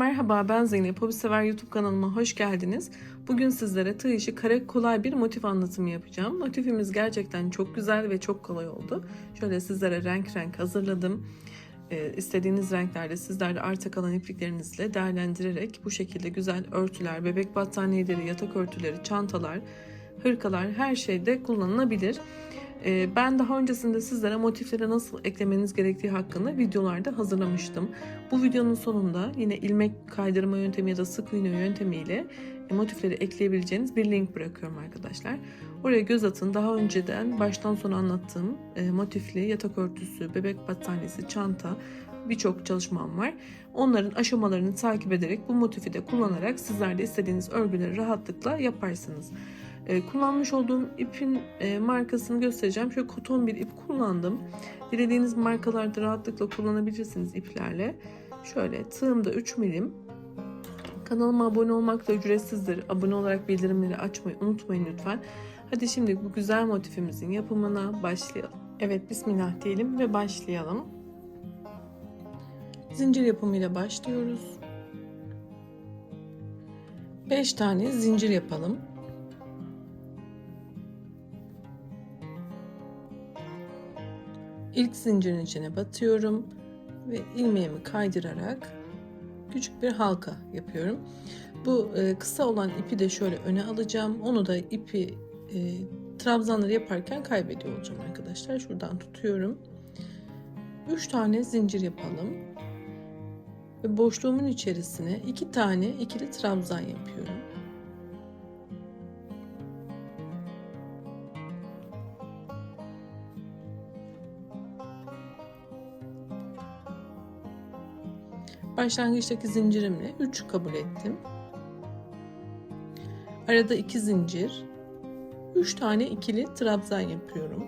Merhaba ben Zeynep. Hobi Sever YouTube kanalıma hoş geldiniz. Bugün sizlere tığ işi kare kolay bir motif anlatımı yapacağım. Motifimiz gerçekten çok güzel ve çok kolay oldu. Şöyle sizlere renk renk hazırladım. Ee, istediğiniz renklerde sizler de arta kalan ipliklerinizle değerlendirerek bu şekilde güzel örtüler, bebek battaniyeleri, yatak örtüleri, çantalar, hırkalar her şeyde kullanılabilir. Ee, Ben daha öncesinde sizlere motiflere nasıl eklemeniz gerektiği hakkında videolarda hazırlamıştım. Bu videonun sonunda yine ilmek kaydırma yöntemi ya da sık iğne yöntemiyle e, motifleri ekleyebileceğiniz bir link bırakıyorum arkadaşlar. Oraya göz atın. Daha önceden baştan sona anlattığım e, motifli yatak örtüsü, bebek battaniyesi, çanta birçok çalışmam var. Onların aşamalarını takip ederek bu motifi de kullanarak sizler de istediğiniz örgüleri rahatlıkla yaparsınız. E, kullanmış olduğum ipin e, markasını göstereceğim. Şöyle koton bir ip kullandım. Dilediğiniz markalarda rahatlıkla kullanabilirsiniz iplerle. Şöyle tığımda 3 milim. Kanalıma abone olmak da ücretsizdir. Abone olarak bildirimleri açmayı unutmayın lütfen. Hadi şimdi bu güzel motifimizin yapımına başlayalım. Evet bismillah diyelim ve başlayalım. Zincir yapımıyla başlıyoruz. 5 tane zincir yapalım. İlk zincirin içine batıyorum ve ilmeğimi kaydırarak küçük bir halka yapıyorum. Bu e, kısa olan ipi de şöyle öne alacağım. Onu da ipi e, trabzanları yaparken kaybediyor olacağım arkadaşlar. Şuradan tutuyorum. 3 tane zincir yapalım. Ve boşluğumun içerisine 2 tane ikili trabzan yapıyorum. Başlangıçtaki zincirimle 3 kabul ettim. Arada 2 zincir, 3 tane ikili trabzan yapıyorum.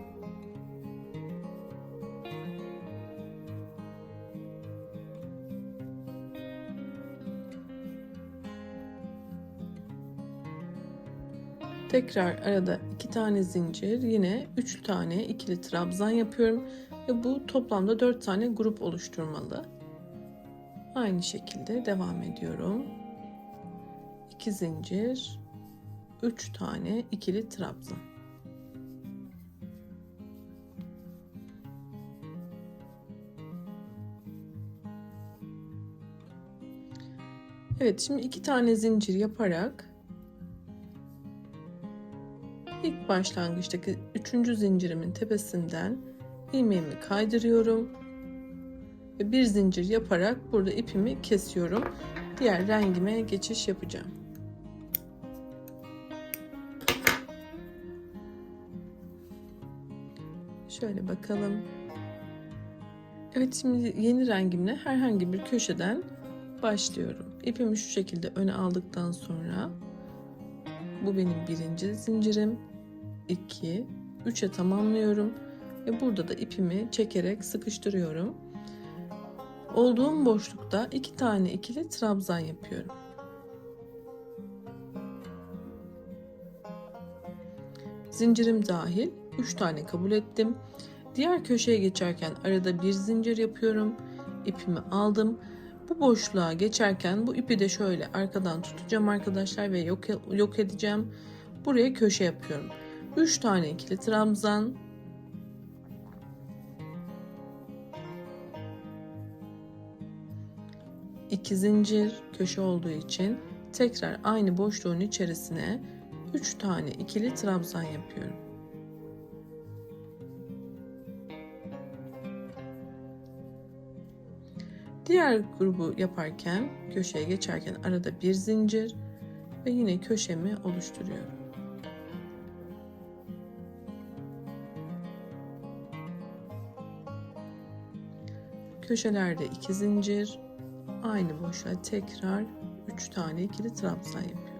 Tekrar arada 2 tane zincir, yine 3 tane ikili trabzan yapıyorum ve bu toplamda 4 tane grup oluşturmalı. Aynı şekilde devam ediyorum. 2 zincir, 3 tane ikili trabzan. Evet, şimdi iki tane zincir yaparak ilk başlangıçtaki üçüncü zincirimin tepesinden ilmeğimi kaydırıyorum ve bir zincir yaparak burada ipimi kesiyorum. Diğer rengime geçiş yapacağım. Şöyle bakalım. Evet şimdi yeni rengimle herhangi bir köşeden başlıyorum. İpimi şu şekilde öne aldıktan sonra bu benim birinci zincirim. 2 3'e tamamlıyorum ve burada da ipimi çekerek sıkıştırıyorum. Olduğum boşlukta iki tane ikili trabzan yapıyorum. Zincirim dahil 3 tane kabul ettim. Diğer köşeye geçerken arada bir zincir yapıyorum. İpimi aldım. Bu boşluğa geçerken bu ipi de şöyle arkadan tutacağım arkadaşlar ve yok, yok edeceğim. Buraya köşe yapıyorum. 3 tane ikili trabzan 2 zincir köşe olduğu için tekrar aynı boşluğun içerisine 3 tane ikili trabzan yapıyorum. Diğer grubu yaparken köşeye geçerken arada bir zincir ve yine köşemi oluşturuyorum. Köşelerde iki zincir aynı boşluğa tekrar 3 tane ikili trabzan yapıyorum.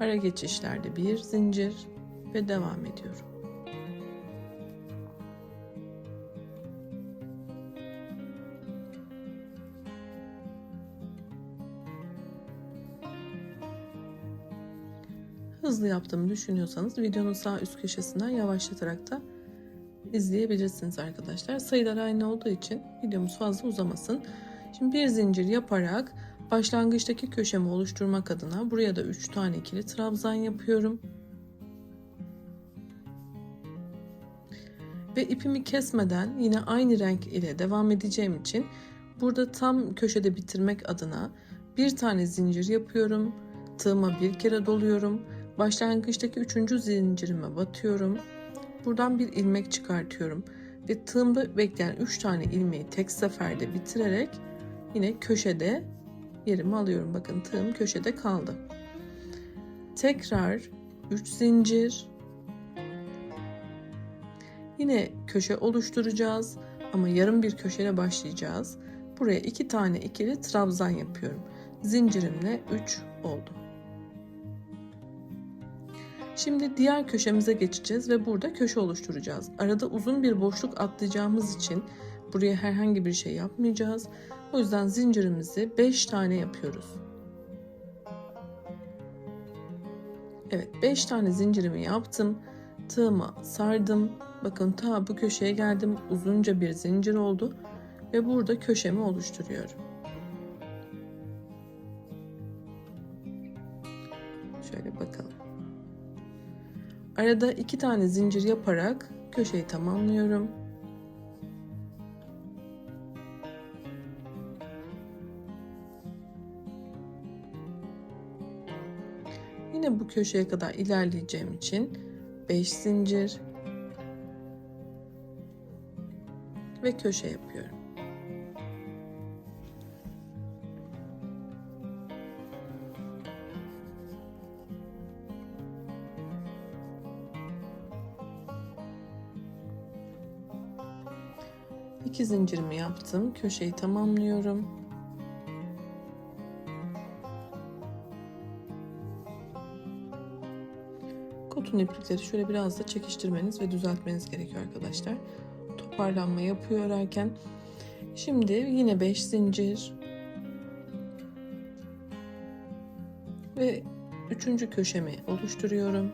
Ara geçişlerde bir zincir ve devam ediyorum. Hızlı yaptığımı düşünüyorsanız videonun sağ üst köşesinden yavaşlatarak da izleyebilirsiniz arkadaşlar. Sayılar aynı olduğu için videomuz fazla uzamasın. Şimdi bir zincir yaparak başlangıçtaki köşemi oluşturmak adına buraya da 3 tane ikili trabzan yapıyorum. Ve ipimi kesmeden yine aynı renk ile devam edeceğim için burada tam köşede bitirmek adına bir tane zincir yapıyorum. Tığıma bir kere doluyorum. Başlangıçtaki üçüncü zincirime batıyorum. Buradan bir ilmek çıkartıyorum. Ve tığımda bekleyen 3 tane ilmeği tek seferde bitirerek yine köşede yerimi alıyorum. Bakın tığım köşede kaldı. Tekrar 3 zincir. Yine köşe oluşturacağız ama yarım bir köşeyle başlayacağız. Buraya 2 tane ikili trabzan yapıyorum. Zincirimle 3 oldu. Şimdi diğer köşemize geçeceğiz ve burada köşe oluşturacağız. Arada uzun bir boşluk atlayacağımız için buraya herhangi bir şey yapmayacağız. O yüzden zincirimizi 5 tane yapıyoruz. Evet 5 tane zincirimi yaptım. Tığıma sardım. Bakın ta bu köşeye geldim. Uzunca bir zincir oldu. Ve burada köşemi oluşturuyorum. Şöyle bakalım. Arada iki tane zincir yaparak köşeyi tamamlıyorum. Yine bu köşeye kadar ilerleyeceğim için 5 zincir ve köşe yapıyorum. İki zincirimi yaptım. Köşeyi tamamlıyorum. Kotun iplikleri şöyle biraz da çekiştirmeniz ve düzeltmeniz gerekiyor arkadaşlar. Toparlanma yapıyor örerken. Şimdi yine 5 zincir ve üçüncü köşemi oluşturuyorum.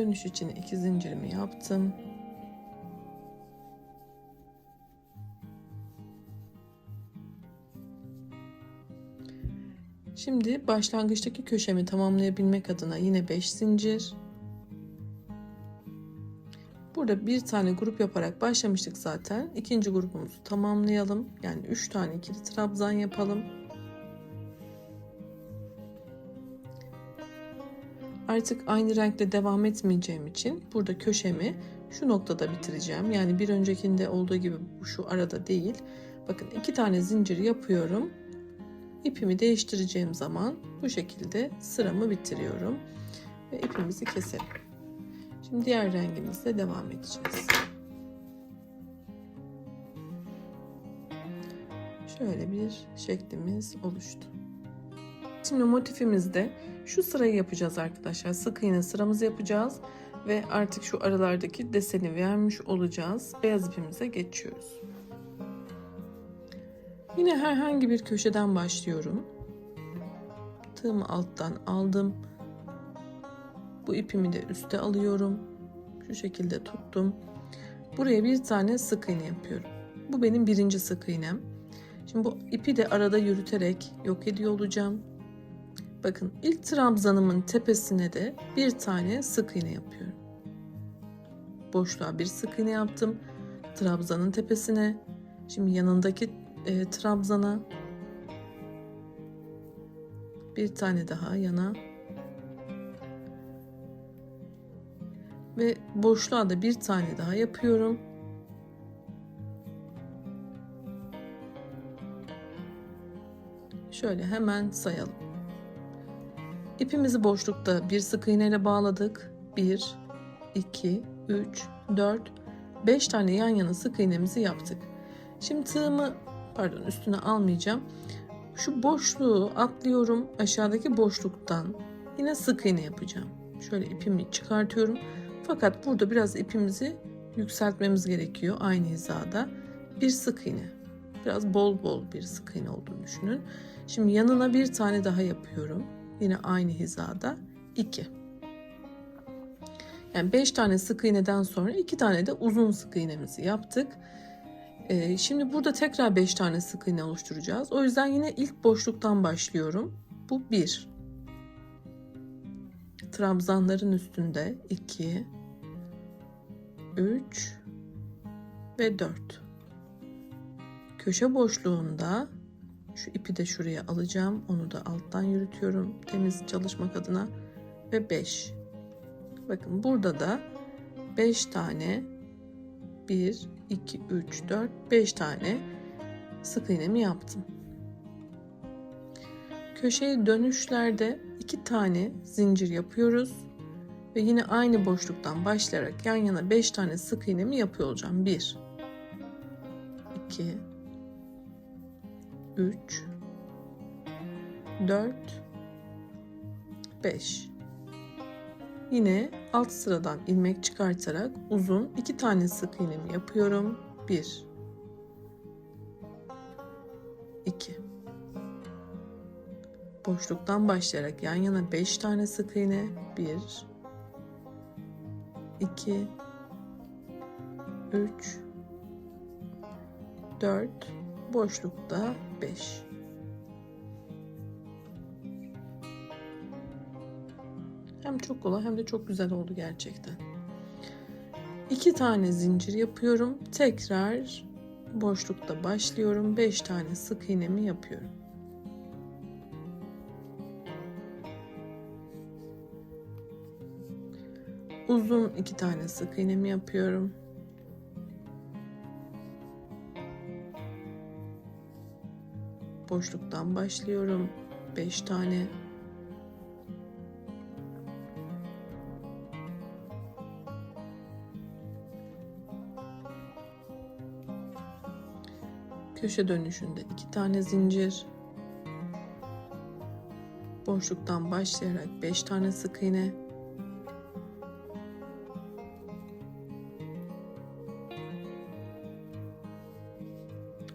Dönüş için iki zincirimi yaptım. Şimdi başlangıçtaki köşemi tamamlayabilmek adına yine 5 zincir. Burada bir tane grup yaparak başlamıştık zaten. İkinci grubumuzu tamamlayalım. Yani 3 tane ikili trabzan yapalım. Artık aynı renkle devam etmeyeceğim için burada köşemi şu noktada bitireceğim. Yani bir öncekinde olduğu gibi şu arada değil. Bakın iki tane zincir yapıyorum. İpimi değiştireceğim zaman bu şekilde sıramı bitiriyorum. Ve ipimizi keselim. Şimdi diğer rengimizle devam edeceğiz. Şöyle bir şeklimiz oluştu. Şimdi motifimizde şu sırayı yapacağız arkadaşlar. Sık iğne sıramızı yapacağız ve artık şu aralardaki deseni vermiş olacağız. Beyaz ipimize geçiyoruz. Yine herhangi bir köşeden başlıyorum. Tığımı alttan aldım. Bu ipimi de üste alıyorum. Şu şekilde tuttum. Buraya bir tane sık iğne yapıyorum. Bu benim birinci sık iğnem. Şimdi bu ipi de arada yürüterek yok ediyor olacağım. Bakın ilk trabzanımın tepesine de bir tane sık iğne yapıyorum. Boşluğa bir sık iğne yaptım. Trabzanın tepesine. Şimdi yanındaki e, trabzana bir tane daha yana ve boşluğa da bir tane daha yapıyorum. Şöyle hemen sayalım. İpimizi boşlukta bir sık iğne ile bağladık. 1 2 3 4 5 tane yan yana sık iğnemizi yaptık. Şimdi tığımı pardon üstüne almayacağım. Şu boşluğu atlıyorum aşağıdaki boşluktan yine sık iğne yapacağım. Şöyle ipimi çıkartıyorum. Fakat burada biraz ipimizi yükseltmemiz gerekiyor aynı hizada. Bir sık iğne. Biraz bol bol bir sık iğne olduğunu düşünün. Şimdi yanına bir tane daha yapıyorum. Yine aynı hizada 2. Yani 5 tane sık iğneden sonra 2 tane de uzun sık iğnemizi yaptık. Ee, şimdi burada tekrar 5 tane sık iğne oluşturacağız. O yüzden yine ilk boşluktan başlıyorum. Bu 1. Trabzanların üstünde 2 3 ve 4. Köşe boşluğunda şu ipi de şuraya alacağım. Onu da alttan yürütüyorum temiz çalışmak adına ve 5. Bakın burada da 5 tane 1 2 3 4 5 tane sık iğnemi yaptım. Köşeye dönüşlerde 2 tane zincir yapıyoruz ve yine aynı boşluktan başlayarak yan yana 5 tane sık iğnemi yapıyor olacağım. 1 2 3 4 5 Yine alt sıradan ilmek çıkartarak uzun iki tane sık iğnemi yapıyorum. 1 2 Boşluktan başlayarak yan yana 5 tane sık iğne. 1 2 3 4 boşlukta 5 hem çok kolay hem de çok güzel oldu gerçekten. İki tane zincir yapıyorum. Tekrar boşlukta başlıyorum. 5 tane sık iğnemi yapıyorum. Uzun iki tane sık iğnemi yapıyorum. Boşluktan başlıyorum. 5 tane. Köşe dönüşünde iki tane zincir. Boşluktan başlayarak 5 tane sık iğne.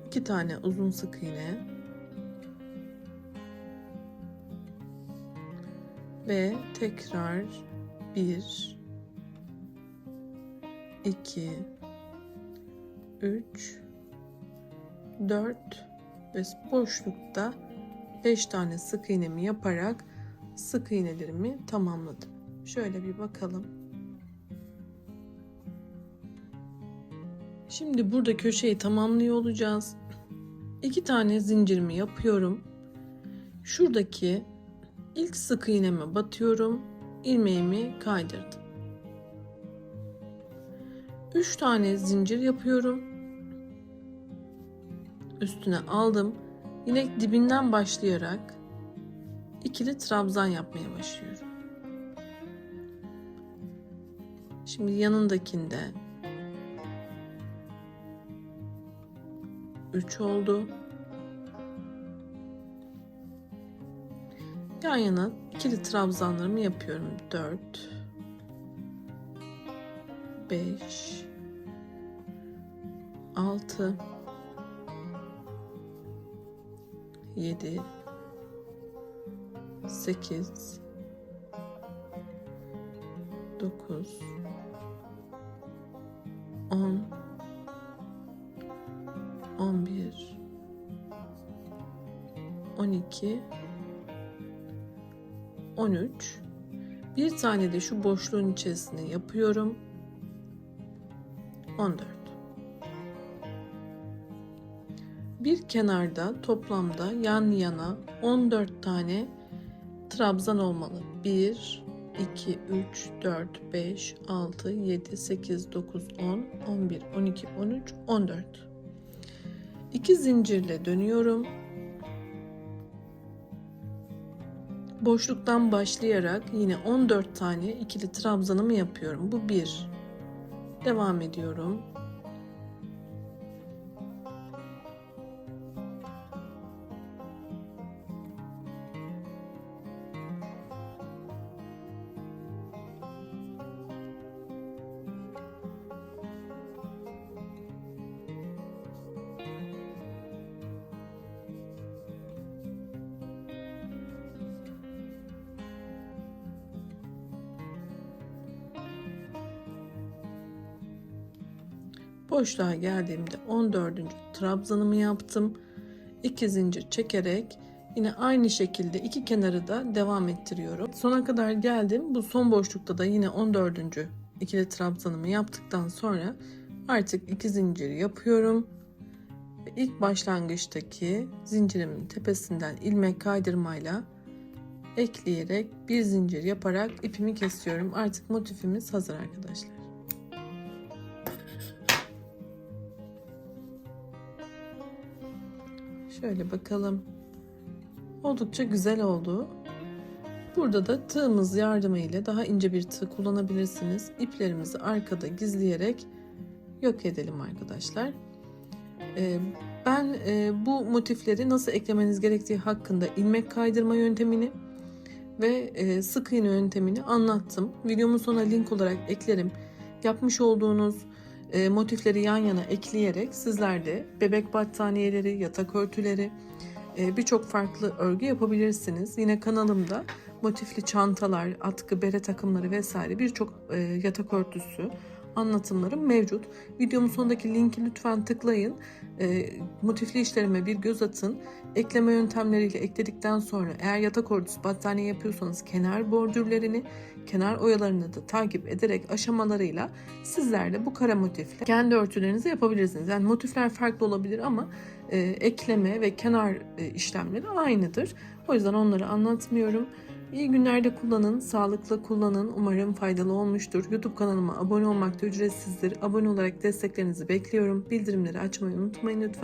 iki tane uzun sık iğne ve tekrar bir iki üç dört ve boşlukta beş tane sık iğnemi yaparak sık iğnelerimi tamamladım. Şöyle bir bakalım. Şimdi burada köşeyi tamamlıyor olacağız. İki tane zincirimi yapıyorum. Şuradaki ilk sık iğneme batıyorum. ilmeğimi kaydırdım. Üç tane zincir yapıyorum. Üstüne aldım. Yine dibinden başlayarak ikili trabzan yapmaya başlıyorum. Şimdi yanındakinde 3 oldu. Yan yana ikili trabzanlarımı yapıyorum. 4 5 6 7 8 9 10 11 12 13 bir tane de şu boşluğun içerisine yapıyorum. 14 bir kenarda toplamda yan yana 14 tane trabzan olmalı. 1 2 3 4 5 6 7 8 9 10 11 12 13 14 2 zincirle dönüyorum. Boşluktan başlayarak yine 14 tane ikili trabzanımı yapıyorum. Bu bir. Devam ediyorum. Boşluğa geldiğimde 14. trabzanımı yaptım. 2 zincir çekerek yine aynı şekilde iki kenarı da devam ettiriyorum. Sona kadar geldim. Bu son boşlukta da yine 14. ikili trabzanımı yaptıktan sonra artık iki zincir yapıyorum. Ve ilk başlangıçtaki zincirimin tepesinden ilmek kaydırmayla ekleyerek bir zincir yaparak ipimi kesiyorum. Artık motifimiz hazır arkadaşlar. Şöyle bakalım. Oldukça güzel oldu. Burada da tığımız yardımıyla daha ince bir tığ kullanabilirsiniz. İplerimizi arkada gizleyerek yok edelim arkadaşlar. Ee, ben e, bu motifleri nasıl eklemeniz gerektiği hakkında ilmek kaydırma yöntemini ve e, sık iğne yöntemini anlattım. Videomun sonuna link olarak eklerim. Yapmış olduğunuz e, motifleri yan yana ekleyerek sizler de bebek battaniyeleri, yatak örtüleri, e, birçok farklı örgü yapabilirsiniz. Yine kanalımda motifli çantalar, atkı, bere takımları vesaire birçok e, yatak örtüsü anlatımlarım mevcut. Videomun sonundaki linki lütfen tıklayın. E, motifli işlerime bir göz atın. Ekleme yöntemleriyle ekledikten sonra eğer yatak örtüsü battaniye yapıyorsanız kenar bordürlerini, kenar oyalarını da takip ederek aşamalarıyla sizler de bu kara motifle kendi örtülerinizi yapabilirsiniz. Yani motifler farklı olabilir ama e, ekleme ve kenar e, işlemleri aynıdır. O yüzden onları anlatmıyorum. İyi günlerde kullanın, sağlıklı kullanın. Umarım faydalı olmuştur. YouTube kanalıma abone olmak da ücretsizdir. Abone olarak desteklerinizi bekliyorum. Bildirimleri açmayı unutmayın lütfen.